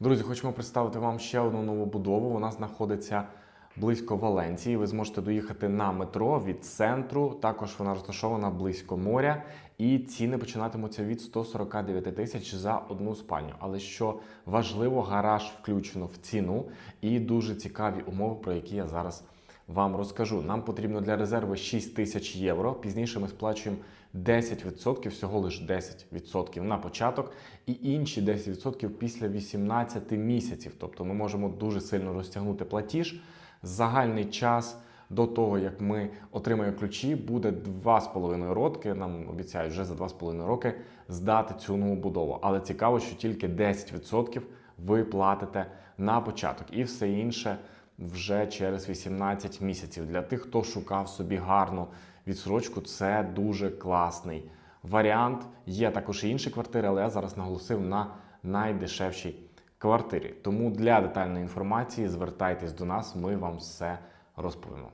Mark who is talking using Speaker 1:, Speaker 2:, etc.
Speaker 1: Друзі, хочемо представити вам ще одну нову будову. Вона знаходиться близько Валенції. Ви зможете доїхати на метро від центру. Також вона розташована близько моря. І ціни починатимуться від 149 тисяч за одну спальню. Але що важливо, гараж включено в ціну і дуже цікаві умови, про які я зараз вам розкажу. Нам потрібно для резерву 6 тисяч євро. Пізніше ми сплачуємо 10%, всього лише 10% на початок, і інші 10% після 18 місяців. Тобто ми можемо дуже сильно розтягнути платіж. Загальний час до того, як ми отримаємо ключі, буде 2,5 роки. Нам обіцяють вже за 2,5 роки здати цю нову будову. Але цікаво, що тільки 10% ви платите на початок, і все інше вже через 18 місяців. Для тих, хто шукав собі гарну відсрочку, це дуже класний варіант. Є також і інші квартири, але я зараз наголосив на найдешевшій квартирі. Тому для детальної інформації звертайтесь до нас, ми вам все розповімо.